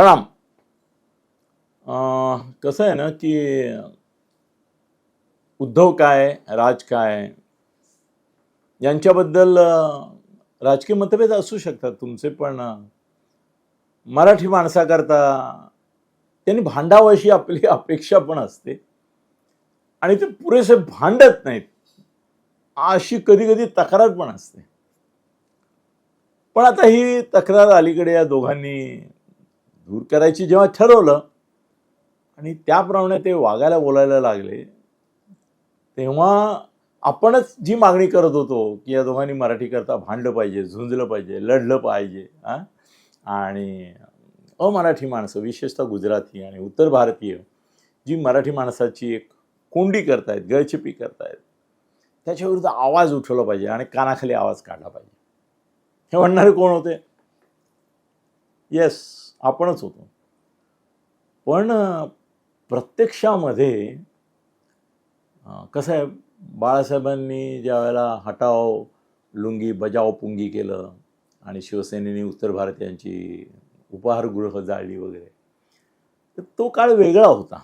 प्रणाम. अं, कसं आहे ना की उद्धव काय राज काय यांच्याबद्दल राजकीय मतभेद असू शकतात तुमचे पण मराठी माणसाकरता त्यांनी भांडावं अशी आपली अपेक्षा पण असते. आणि ते पुरेसे भांडत नाहीत. अशी कधी कधी तक्रार पण असते. पण आता ही तक्रार अलीकडे या दोघांनी दूर करायची जेव्हा ठरवलं आणि त्याप्रमाणे ते वागायला बोलायला लागले तेव्हा आपणच जी मागणी करत होतो की या दोघांनी मराठी करता भांडलं पाहिजे झुंजलं पाहिजे लढलं पाहिजे हा? आणि अमराठी माणसं विशेषतः गुजराती आणि उत्तर भारतीय जी मराठी माणसाची एक कोंडी करतायत गळचिपी करतायत त्याच्याविरुद्ध आवाज उठवला पाहिजे आणि कानाखाली आवाज काढला पाहिजे. हे म्हणणारे कोण होते? येस आपणच होतो. पण प्रत्यक्षामध्ये कसं आहे बाळासाहेबांनी ज्या वेळेला हटाव लुंगी बजाव पुंगी केलं आणि शिवसेनेने उत्तर भारतीयांची उपहारगृह जाळली वगैरे तर तो काळ वेगळा होता.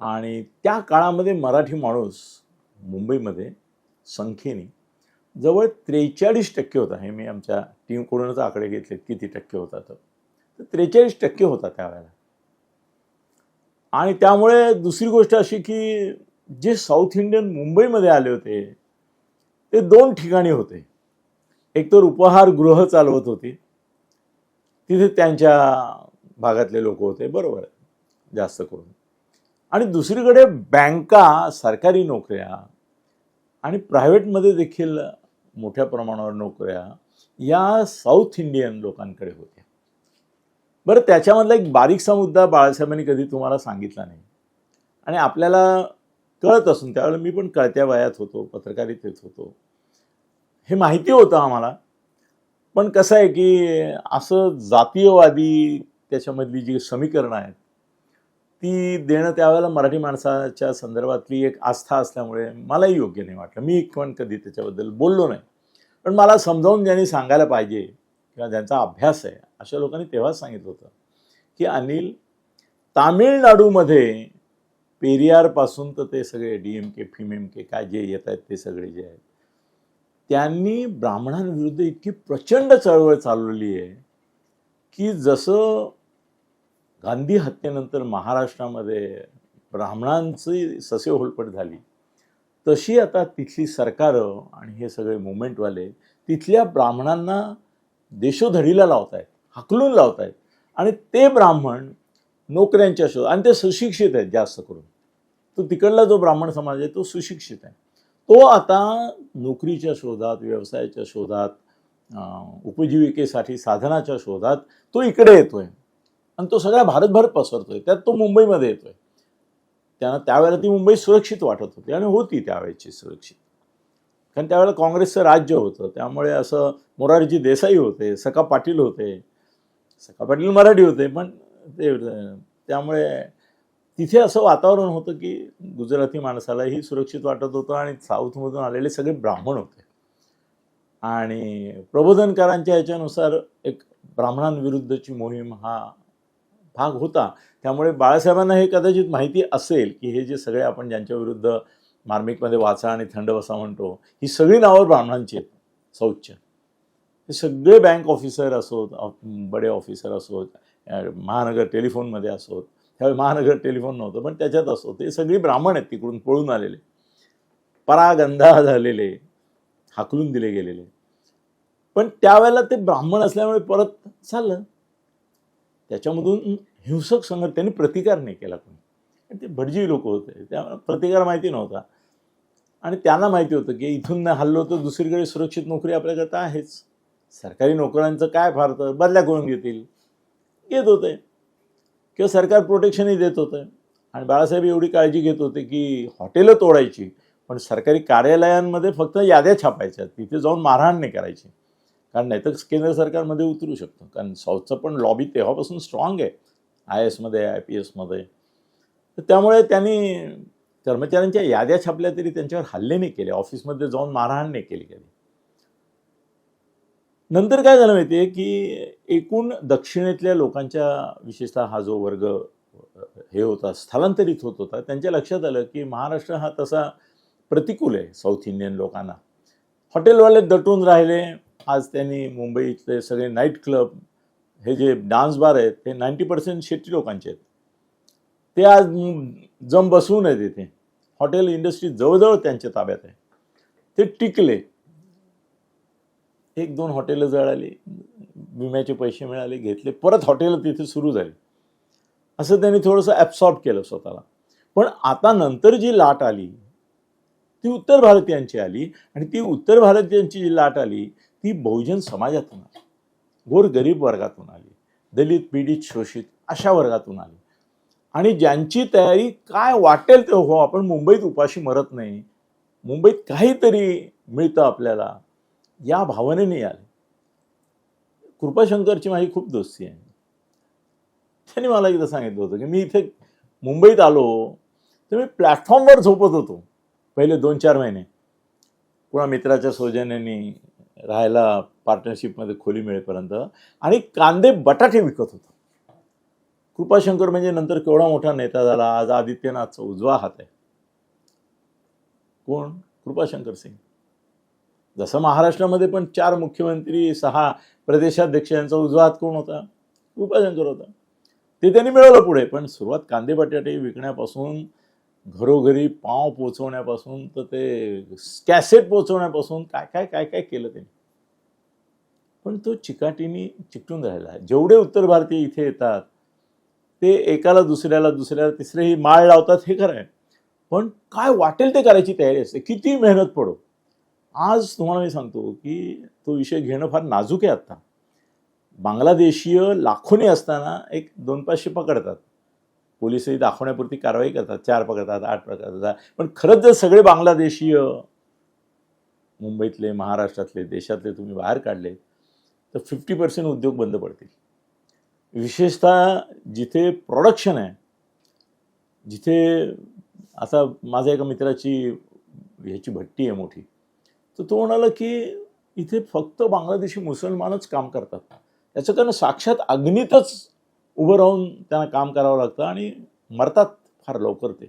आणि त्या काळामध्ये मराठी माणूस मुंबईमध्ये संख्येने जवळ त्रेचाळीस टक्के होता. हे मी आमच्या टीमकडूनच आकडे घेतले किती टक्के होता तर तर त्रेचाळीस टक्के होता त्यावेळेला. आणि त्यामुळे दुसरी गोष्ट अशी की जे साऊथ इंडियन मुंबईमध्ये आले होते ते दोन ठिकाणी होते. एक तर उपहारगृह चालवत होती. तिथे त्यांच्या भागातले लोक होते बरोबर जास्त करून. आणि दुसरीकडे बँका सरकारी नोकऱ्या आणि प्रायव्हेटमध्ये देखील मोठ्या प्रमाणावर नोकऱ्या या साऊथ इंडियन लोकांकडे होत्या. बरं त्याच्यामधला एक बारीकसा मुद्दा बाळासाहेबांनी कधी तुम्हाला सांगितला नाही? आणि आपल्याला कळत असून त्यावेळेला मी पण कळत्या वयात होतो पत्रकारितेत होतो. हे माहिती होतं आम्हाला. पण कसं आहे की असं जातीयवादी त्याच्यामधली जी समीकरणं आहेत ती देणं त्यावेळेला मराठी माणसाच्या संदर्भातली एक आस्था असल्यामुळे मलाही योग्य नाही वाटलं. मी पण कधी त्याच्याबद्दल बोललो नाही. पण मला समजावून ज्यांनी सांगायला पाहिजे किंवा ज्यांचा अभ्यास आहे अशा लोकांनी तेव्हाच सांगितलं होतं की अनिल तामिळनाडूमध्ये पेरियारपासून तर ते सगळे डी एम के फिम एम के काय जे येत आहेत ते सगळे जे आहेत त्यांनी ब्राह्मणांविरुद्ध इतकी प्रचंड चळवळ चालवली आहे की जसं गांधी हत्येनंतर महाराष्ट्रामध्ये ब्राह्मणांची ससे होलपट झाली तशी आता तिथली सरकारं आणि हे सगळे मुवमेंटवाले तिथल्या ब्राह्मणांना देशोधडीला लावत आहेत हाकलून लावत आहेत आणि ते ब्राह्मण नोकऱ्यांच्या शोध आणि ते सुशिक्षित आहेत जास्त करून. तो तिकडला जो ब्राह्मण समाज आहे तो सुशिक्षित आहे. तो आता नोकरीच्या शोधात व्यवसायाच्या शोधात उपजीविकेसाठी साधनाच्या शोधात तो इकडे येतोय. आणि तो सगळा भारतभर पसरतोय. त्यात तो मुंबईमध्ये येतोय. त्यांना त्यावेळेला ती मुंबई सुरक्षित वाटत होती आणि होती त्यावेळेची सुरक्षित. कारण त्यावेळेला काँग्रेसचं राज्य होतं. त्यामुळे असं मोरारजी देसाई होते सका पाटील होते. सका पाटील मराठी होते पण ते त्यामुळे तिथे असं वातावरण होतं की गुजराती माणसालाही सुरक्षित वाटत होतं आणि साऊथमधून आलेले सगळे ब्राह्मण होते. आणि प्रबोधनकारांच्या याच्यानुसार एक ब्राह्मणांविरुद्धची मोहीम हा भाग होता. त्यामुळे बाळासाहेबांना हे कदाचित माहिती असेल की हे जे सगळे आपण ज्यांच्या विरुद्ध मार्मिकमध्ये वाचा आणि थंड बसा म्हणतो ही सगळी नावं ब्राह्मणांची आहेत शौच हे सगळे बँक ऑफिसर असोत बडे ऑफिसर असोत महानगर टेलिफोनमध्ये असोत. त्यावेळी महानगर टेलिफोन नव्हतं पण त्याच्यात असो ते सगळी ब्राह्मण आहेत तिकडून पळून आलेले. परागंधा झालेले हाकलून दिले गेलेले. पण त्यावेळेला ते ब्राह्मण असल्यामुळे परत चाललं. त्याच्यामधून हिंसक संघटना त्यांनी प्रतिकार नाही केला कोणी. ते भटजी लोक होते. त्यामुळे प्रतिकार माहिती नव्हता. आणि त्यांना माहिती होतं की इथून नाही हल्लो तर दुसरीकडे सुरक्षित नोकरी आपल्याकरता आहेच. सरकारी नोकऱ्यांचं काय फार तर बदल्या करून घेतील. येत होते. किंवा सरकार प्रोटेक्शनही देत होतं. आणि बाळासाहेब एवढी काळजी घेत होते की हॉटेलं तोडायची पण सरकारी कार्यालयांमध्ये फक्त याद्या छापायच्या तिथे जाऊन मारहाण नाही करायची. कारण नाही तर केंद्र सरकारमध्ये उतरू शकतो. कारण साऊथचं पण लॉबी तेव्हापासून स्ट्रॉंग आहे. आय एसमध्ये आय पी एसमध्ये. तर त्यामुळे त्यांनी कर्मचाऱ्यांच्या याद्या छापल्या तरी त्यांच्यावर हल्ले नाही केले. ऑफिसमध्ये जाऊन मारहाण नाही केली कधी. नंतर काय झालं माहिती आहे की एकूण दक्षिणेतल्या लोकांच्या विशेषतः हा जो वर्ग हे होता स्थलांतरित होत होता त्यांच्या लक्षात आलं की महाराष्ट्र हा तसा प्रतिकूल आहे साऊथ इंडियन लोकांना. हॉटेलवाले दटून राहिले. आज त्यांनी मुंबईतले सगळे नाईट क्लब हे जे डान्स बार आहेत ते नाईन्टी पर्सेंट शेट्टी लोकांचे आहेत. ते आज जम बसवून आहेत इथे हॉटेल इंडस्ट्री जवळजवळ त्यांच्या ताब्यात आहे. ते टिकले. एक दोन हॉटेलं जळाली. विम्याचे पैसे मिळाले घेतले. परत हॉटेलं तिथे सुरू झाली. असं त्यांनी थोडंसं ॲब्सॉर्ब केलं स्वतःला. पण आता नंतर जी लाट आली ती उत्तर भारतीयांची आली आणि ती उत्तर भारतीयांची जी लाट आली ती बहुजन समाजातून आली. गोरगरीब वर्गातून आली. दलित पीडित शोषित अशा वर्गातून आली. आणि ज्यांची तयारी काय वाटेल ते हो आपण मुंबईत उपाशी मरत नाही. मुंबईत काहीतरी मिळतं आपल्याला. या भावनेने आले कृपाशंकरची माझी खूप दोस्ती आहे. त्यांनी मला एकदा सांगितलं होतं की मी इथे मुंबईत आलो तर मी प्लॅटफॉर्मवर झोपत होतो पहिले दोन चार महिने. कुणा मित्राच्या सौजन्याने राहायला पार्टनरशिपमध्ये खोली मिळेपर्यंत. आणि कांदे बटाटे विकत होतो. कृपाशंकर म्हणजे नंतर केवढा मोठा नेता झाला आज आदित्यनाथचा उजवा हात आहे. कोण? कृपाशंकर सिंग. जसं महाराष्ट्रामध्ये पण चार मुख्यमंत्री सहा प्रदेशाध्यक्ष यांचा उजवा हात कोण होता? कृपाशंकर होता. ते त्यांनी मिळवलं पुढे पण सुरुवात कांदे बटाटे विकण्यापासून घरोघरी पाव पोचवण्यापासून तर ते कॅसेट पोचवण्यापासून काय काय काय काय केलं त्यांनी? पण तो चिकाटीने चिकटून राहिला. जेवढे उत्तर भारतीय इथे येतात ते एकाला दुसऱ्याला दुसऱ्याला तिसरेही माळ लावतात हे खरं आहे. पण काय वाटेल ते करायची तयारी असते. किती मेहनत पडो. आज तुम्हाला मी सांगतो की तो विषय घेणं फार नाजूक आहे आत्ता. बांगलादेशीय लाखोनी असताना एक दोन पाचशे पकडतात. पोलिसही दाखवण्यापुरती कारवाई करतात. चार पकडतात आठ पकडतात. पण खरंच जर सगळे बांगलादेशीय मुंबईतले महाराष्ट्रातले देशातले तुम्ही बाहेर काढले तर फिफ्टी पर्सेंट उद्योग बंद पडतील. विशेषतः जिथे प्रोडक्शन आहे जिथे आता माझ्या एका मित्राची ह्याची भट्टी आहे मोठी तर तो म्हणाला की इथे फक्त बांगलादेशी मुसलमानच काम करतात. याचं कारण साक्षात अग्नीतच उभं राहून त्यांना काम करावं लागतं आणि मरतात फार लवकर ते.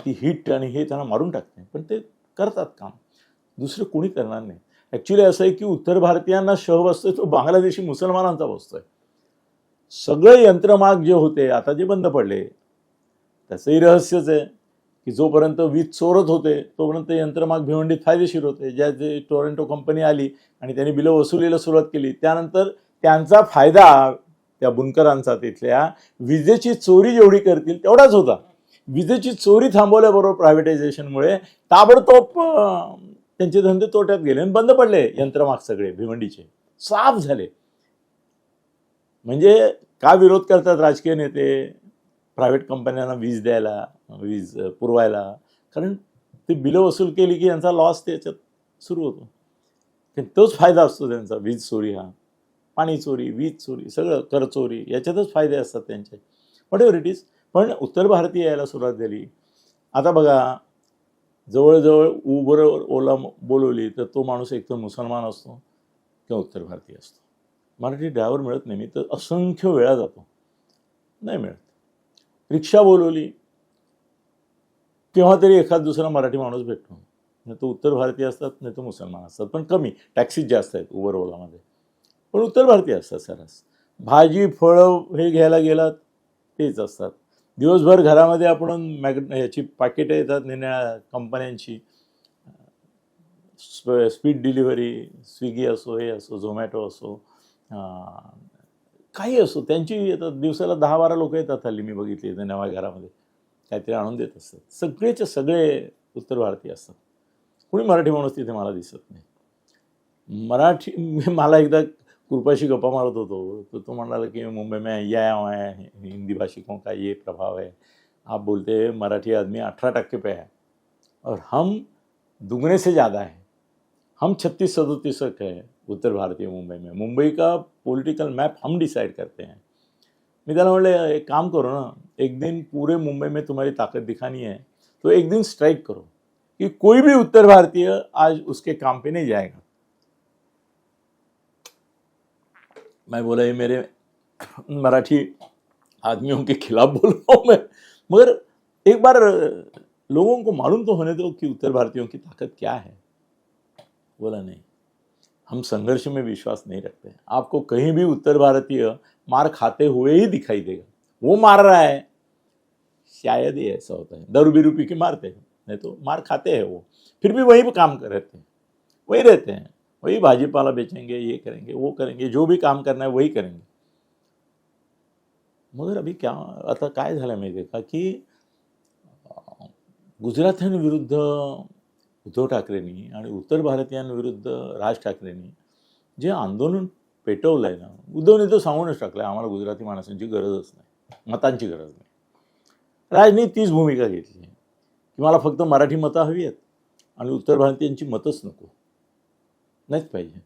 ती हिट आणि हे त्यांना मारून टाकते पण ते करतात काम. दुसरं कोणी करणार नाही. ॲक्च्युली असं आहे की उत्तर भारतीयांना शह बसतोय तो बांगलादेशी मुसलमानांचा बसतोय सगळे यंत्रमाग जे होते आता जे बंद पडले त्याचंही रहस्यच आहे की जोपर्यंत वीज चोरत होते तोपर्यंत यंत्रमाग भिवंडीत फायदेशीर होते. ज्या जे टोरेंटो कंपनी आली आणि त्यांनी बिलं वसुलीला सुरुवात केली त्यानंतर त्यांचा फायदा त्या बुनकरांचा तिथल्या विजेची चोरी जेवढी करतील तेवढाच होता. विजेची चोरी थांबवल्याबरोबर प्रायव्हेटायझेशनमुळे ताबडतोब त्यांचे धंदे तोट्यात गेले आणि बंद पडले यंत्रमाग सगळे भिवंडीचे. साफ झाले. म्हणजे का विरोध करतात राजकीय नेते? प्रायव्हेट कंपन्यांना वीज द्यायला वीज पुरवायला. कारण ते बिलं वसूल केली की यांचा लॉस त्याच्यात सुरू होतो. तोच फायदा असतो त्यांचा वीज चोरी हा. पाणी चोरी वीज चोरी सगळं कर चोरी याच्यातच फायदे असतात त्यांचे. वॉट एव्हर इट इज पण उत्तर भारतीय यायला सुरुवात झाली. आता बघा जवळजवळ उबर ओला बोलवली तर तो माणूस एक तर मुसलमान असतो किंवा उत्तर भारतीय असतो. मराठी ड्रायव्हर मिळत नाही. मी तर असंख्य वेळा जातो. नाही मिळत. रिक्षा बोलवली. केव्हा तरी एखाद दुसरा मराठी माणूस भेटतो. नाही तो उत्तर भारतीय असतात नाही तर मुसलमान असतात. पण कमी. टॅक्सीज जास्त आहेत उबर ओलामध्ये पण उत्तर भारतीय असतात सरस. भाजी फळं हे घ्यायला गेलात तेच असतात. दिवसभर घरामध्ये आपण मॅग याची पाकिटं येतात निन्या कंपन्यांची. स्प स्पीड डिलिव्हरी स्विगी असो हे असो झोमॅटो असो काही असो त्यांची येतात. दिवसाला दहा बारा लोक येतात हल्ली मी बघितली तर नव्या घरामध्ये. काहीतरी आणून देत असतात. सगळेचे सगळे उत्तर भारतीय असतात. कोणी मराठी माणूस तिथे मला दिसत नाही. मराठी मी- मला एकदा कृपाशी गप्पा मारत होतो. तर तो म्हणाला कि मुंबई में ये है, हिंदी भाषिकों का ये प्रभाव है. आप बोलते हैं, मराठी आदमी अठारह टक्के पे है और हम दुगने से ज़्यादा हैं. हम छत्तीस सदतीस तक है उत्तर भारतीय मुंबई में. मुंबई का पॉलिटिकल मैप हम डिसाइड करते हैं. मी म्हणलं एक काम करो ना, एक दिन पूरे मुंबई में तुम्हारी ताकत दिखानी है तो एक दिन स्ट्राइक करो कि कोई भी उत्तर भारतीय आज उसके काम पे नहीं जाएगा. मैं बोला, ये मेरे मराठी आदमियों के खिलाफ बोल रहा हूँ मैं। मगर एक बार लोगों को मालूम तो होने दो कि उत्तर भारतीयों की ताकत क्या है। बोला, नहीं, हम संघर्ष में विश्वास नहीं रखते। आपको कहीं भी उत्तर भारतीय मार खाते हुए ही दिखाई देगा। वो मार रहा है। शायद ही ऐसा होता है। दारू बीरू पी के मारते हैं। नहीं तो मार खाते हैं वो। फिर भी वहीं पे काम कर रहते हैं। वही रहते हैं। वही भाजीपाला बेचेंगे ये करेंगे वो करेंगे जो भी काम करना है वही करेंगे। मगर अभी क्या आता काय झालं माहिती आहे का की गुजराथ्यांविरुद्ध गुजरात्यांविरुद्ध उद्धव ठाकरेंनी आणि उत्तर भारतीयांविरुद्ध राज ठाकरेंनी जे आंदोलन पेटवलं आहे ना उद्धवने तो सांगूनच टाकलं आहे आम्हाला गुजराती माणसांची गरजच नाही मतांची गरज नाही. राजनी तीच भूमिका घेतली आहे की मला फक्त मराठी मतं हवी आहेत आणि उत्तर भारतीयांची मतच नको. नाहीच पाहिजे.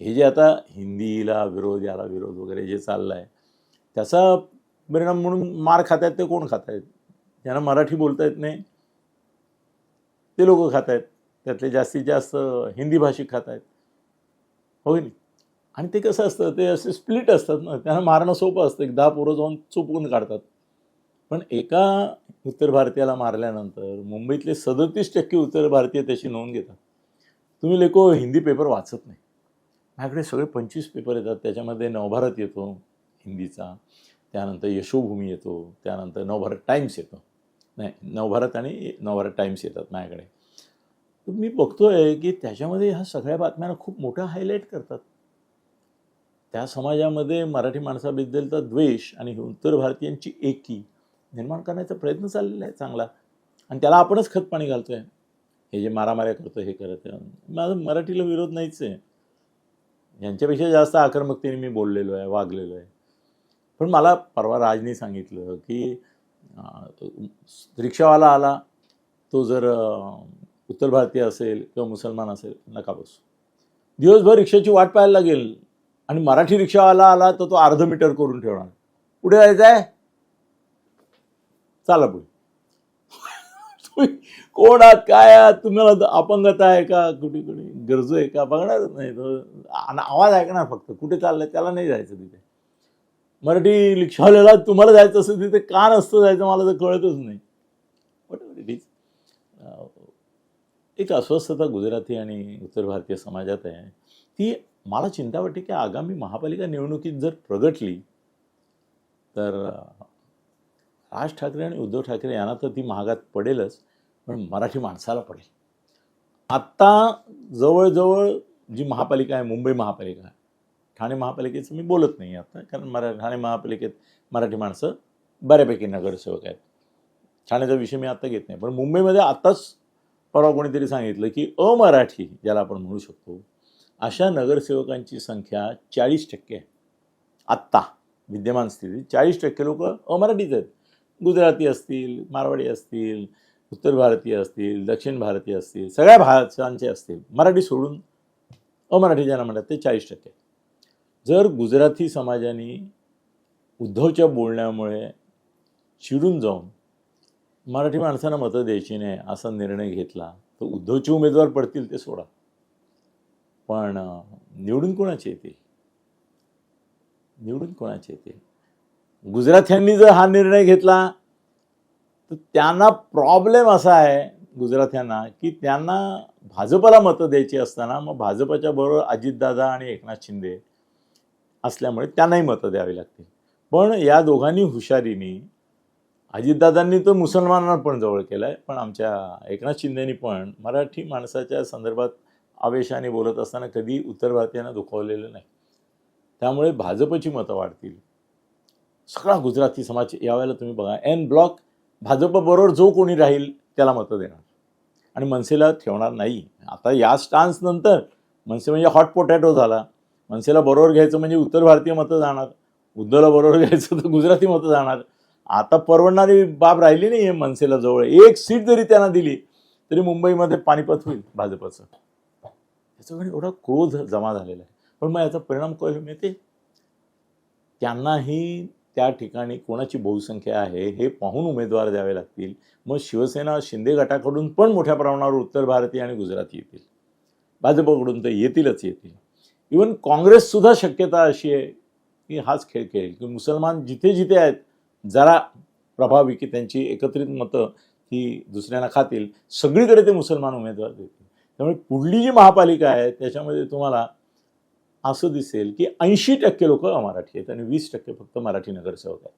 हे जे आता हिंदीला विरोध याला विरोध वगैरे जे चाललं आहे त्याचा परिणाम म्हणून मार खात आहेत ते कोण खात आहेत? ज्यांना मराठी बोलता येत नाही ते लोक खात आहेत. त्यातले जास्तीत जास्त हिंदी भाषिक खात आहेत. हो की नाही? आणि ते कसं असतं ते असे स्प्लिट असतात ना त्यांना मारणं सोपं असतं. एक दहा पोरं जाऊन चुपवून काढतात. पण एका उत्तर भारतीयाला मारल्यानंतर मुंबईतले सदतीस टक्के उत्तर भारतीय त्याची नोंद घेतात. तुम्ही लेको हिंदी पेपर वाचत नाही. माझ्याकडे सगळे पंचवीस पेपर येतात. त्याच्यामध्ये नवभारत येतो हिंदीचा. त्यानंतर यशोभूमी येतो. त्यानंतर नवभारत टाइम्स येतो. नाही नवभारत आणि नवभारत टाइम्स येतात माझ्याकडे. तर मी बघतोय की त्याच्यामध्ये ह्या सगळ्या बातम्यांना खूप मोठं हायलाईट करतात. त्या समाजामध्ये मराठी माणसाबद्दलचा द्वेष आणि उत्तर भारतीयांची एकी निर्माण करण्याचा प्रयत्न चाललेला आहे चांगला. आणि त्याला आपणच खतपाणी घालतोय. हे जे मारामाऱ्या करतो हे करत आहे माझा मराठीला विरोध नाहीच आहे. यांच्यापेक्षा जास्त आक्रमकतेने मी बोललेलो आहे वागलेलो आहे. पण मला परवा राजनी सांगितलं की रिक्षावाला आला तो जर उत्तर भारतीय असेल किंवा मुसलमान असेल नका बसू. दिवसभर रिक्षाची वाट पाहायला लागेल आणि मराठी रिक्षावाला आला तर तो अर्ध मीटर करून ठेवणार. पुढे जायचं आहे चला पुढे. तुम्ही कोण आहात? काय आहात? तुम्हाला अपंगता आहे का? कुठे कुठे? गरजू आहे का? बघणारच नाही तो. आवाज ऐकणार फक्त. कुठे चाललंय? त्याला नाही जायचं तिथे. मराठी रिक्षावाल्याला तुम्हाला जायचं असेल तिथे का नसतं जायचं? मला तर कळतच नाही. बट इट इज एक अस्वस्थता गुजराती आणि उत्तर भारतीय समाजात आहे. ती मला चिंता वाटते की आगामी महापालिका निवडणुकीत जर प्रगटली तर राज ठाकरे आणि उद्धव ठाकरे यांना तर ती महागात पडेलच. पण मराठी माणसाला पडेल. आत्ता जवळजवळ जी महापालिका आहे मुंबई महापालिका आहे ठाणे महापालिकेचं मी बोलत नाही आता कारण मरा ठाणे महापालिकेत मराठी माणसं बऱ्यापैकी नगरसेवक आहेत. ठाण्याचा विषय मी आत्ता घेत नाही पण मुंबईमध्ये आत्ताच परवा कोणीतरी सांगितलं की अमराठी ज्याला आपण म्हणू शकतो अशा नगरसेवकांची संख्या चाळीस टक्के आहे. आत्ता विद्यमान स्थितीत चाळीस टक्के लोक अमराठीच आहेत. गुजराती असतील मारवाडी असतील उत्तर भारतीय असतील दक्षिण भारतीय असतील सगळ्या भाषांचे असतील मराठी सोडून अमराठी ज्यांना म्हणतात ते चाळीस टक्के. जर गुजराती समाजाने उद्धवच्या बोलण्यामुळे चिडून जाऊन मराठी माणसांना मतं द्यायची नाही असा निर्णय घेतला तर उद्धवचे उमेदवार पडतील ते सोडा. पण निवडून कोणाचे येतील? निवडून कोणाचे येतील? गुजरात्यांनी जर हा निर्णय घेतला तर त्यांना प्रॉब्लेम असा आहे गुजरात्यांना की त्यांना भाजपला मतं द्यायची असताना मग भाजपच्या बरोबर अजितदादा आणि एकनाथ शिंदे असल्यामुळे त्यांनाही मतं द्यावी लागतील. पण या दोघांनी हुशारीने अजितदादांनी तर मुसलमानांना पण जवळ केलं आहे पण आमच्या एकनाथ शिंदेनी पण मराठी माणसाच्या संदर्भात आवेशाने बोलत असताना कधी उत्तर भारतीयांना दुखवलेलं नाही. त्यामुळे भाजपची मतं वाढतील. सगळा गुजराती समाज यावेळेला तुम्ही बघा. एन ब्लॉक भाजपबरोबर जो कोणी राहील त्याला मतं देणार. आणि मनसेला ठेवणार नाही. आता या स्टान्सनंतर मनसे म्हणजे हॉट पोटॅटो झाला. मनसेला बरोबर घ्यायचं म्हणजे उत्तर भारतीय मतं जाणार. उद्धवला बरोबर घ्यायचं तर गुजराती मतं जाणार. आता परवडणारी बाब राहिली नाही आहे मनसेला जवळ. एक सीट जरी त्यांना दिली तरी मुंबईमध्ये पानिपत होईल भाजपचं. याच्याकडे एवढा क्रोध जमा झालेला आहे. पण मग याचा परिणाम कळ मिळते त्यांनाही त्या ठिकाणी कोणाची बहुसंख्या आहे हे पाहून उमेदवार द्यावे लागतील. मग शिवसेना शिंदे गटाकडून पण मोठ्या प्रमाणावर उत्तर भारतीय आणि गुजराती येतील. भाजपकडून तर येतीलच येतील. इवन काँग्रेससुद्धा शक्यता अशी आहे की हाच खेळ खेळेल. की मुसलमान जिथे जिथे आहेत जरा प्रभावी की त्यांची एकत्रित मतं ही दुसऱ्यांना खातील. सगळीकडे ते मुसलमान उमेदवार देतील. त्यामुळे पुढली जी महापालिका आहे त्याच्यामध्ये तुम्हाला असं दिसेल की ऐंशी टक्के लोक मराठी आहेत आणि वीस टक्के फक्त मराठी नगरसेवक आहेत.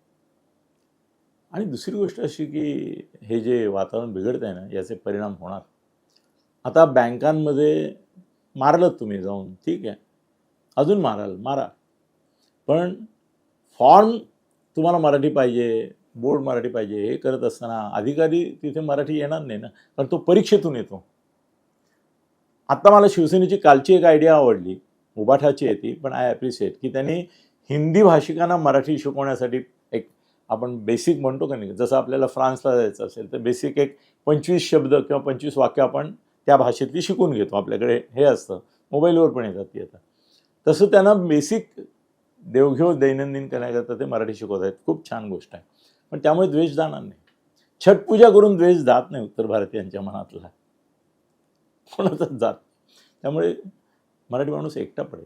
आणि दुसरी गोष्ट अशी की हे जे वातावरण बिघडत आहे ना याचे परिणाम होणार. आता बँकांमध्ये मारलं तुम्ही जाऊन ठीक आहे. अजून माराल मारा. पण फॉर्म तुम्हाला मराठी पाहिजे बोर्ड मराठी पाहिजे हे करत असताना अधिकारी तिथे मराठी येणार नाही ना कारण तो परीक्षेतून येतो. आत्ता मला शिवसेनेची कालची एक आयडिया आवडली. मुबाठाची आहे ती पण आय ॲप्रिशिएट की त्यांनी हिंदी भाषिकांना मराठी शिकवण्यासाठी एक आपण बेसिक म्हणतो का नाही जसं आपल्याला फ्रान्सला जायचं असेल तर बेसिक एक पंचवीस शब्द किंवा पंचवीस वाक्य आपण त्या भाषेतली शिकून घेतो. आपल्याकडे हे असतं. मोबाईलवर पण येतात ती आता. तसं त्यांना बेसिक देवघेव दैनंदिन करण्याकरता ते मराठी शिकवत आहेत. खूप छान गोष्ट आहे. पण त्यामुळे द्वेष जाणार नाही. छटपूजा करून द्वेष जात नाही उत्तर भारतीयांच्या मनातला. कोणाचाच जात त्यामुळे मराठी माणूस एकटा पडेल.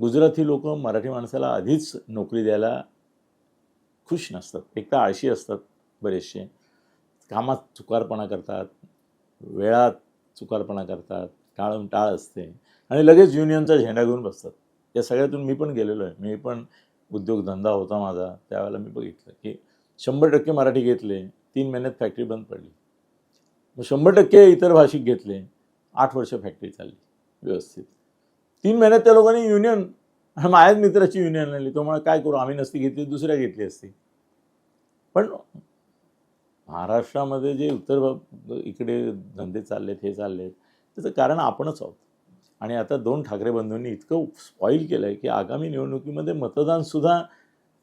गुजराती लोक मराठी माणसाला आधीच नोकरी द्यायला खुश नसतात. एक तर आळशी असतात बरेचसे. कामात चुकारपणा करतात. वेळात चुकारपणा करतात. टाळून टाळ असते. आणि लगेच युनियनचा झेंडा घेऊन बसतात. या सगळ्यातून मी पण गेलेलो आहे. मी पण उद्योगधंदा होता माझा. त्यावेळेला मी बघितलं की शंभर टक्के मराठी घेतले. तीन महिन्यात फॅक्टरी बंद पडली. मग शंभर टक्के इतर भाषिक घेतले. आठ वर्ष फॅक्टरी चालली. व्यवस्थित. तीन महिन्यात त्या लोकांनी युनियन माझ्याच मित्राची युनियन आणली. तो म्हणा काय करू? आम्ही नसती घेतली दुसऱ्या घेतली असती. पण महाराष्ट्रामध्ये जे उत्तर इकडे धंदे चाललेत हे चाललेत त्याचं कारण आपणच आहोत. आणि आता दोन ठाकरे बंधूंनी इतकं स्पॉईल केलं आहे की आगामी निवडणुकीमध्ये मतदानसुद्धा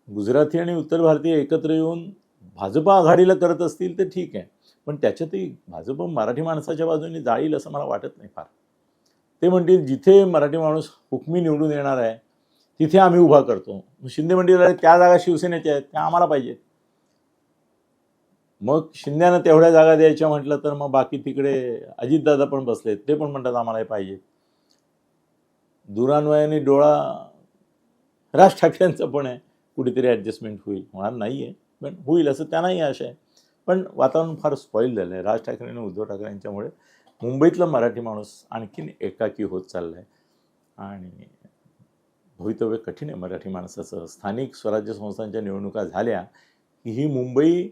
गुजराती आणि उत्तर भारतीय एकत्र येऊन भाजपा आघाडीला करत असतील तर ठीक आहे. पण त्याच्यातही भाजप मराठी माणसाच्या बाजूने जाईल असं मला वाटत नाही फार. ते म्हणतील जिथे मराठी माणूस हुकमी निवडून येणार आहे तिथे आम्ही उभा करतो. शिंदे म्हणतील "अरे, त्या जागा शिवसेनेच्या आहेत त्या आम्हाला पाहिजेत. मग शिंद्यानं तेवढ्या जागा द्यायच्या म्हटलं तर मग बाकी तिकडे अजितदादा पण बसलेत ते पण म्हणतात आम्हाला हे पाहिजे दुरान्वयाने डोळा राज ठाकरेंचं पण आहे कुठेतरी ॲडजस्टमेंट होईल. होणार नाही आहे पण होईल असं त्यांनाही आशा आहे. पण वातावरण फार स्पॉईल झालं आहे राज ठाकरे आणि उद्धव ठाकरे यांच्यामुळे मुंबईतला मराठी माणूस आणखीन एकाकी होत चाललाय. आहे आणि भवितव्य कठीण आहे मराठी माणसाचं. स्थानिक स्वराज्य संस्थांच्या निवडणुका झाल्या की ही मुंबई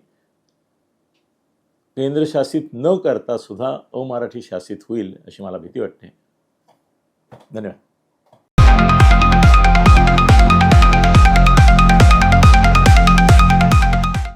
केंद्रशासित न करता सुद्धा अमराठी शासित होईल अशी मला भीती वाटते. धन्यवाद.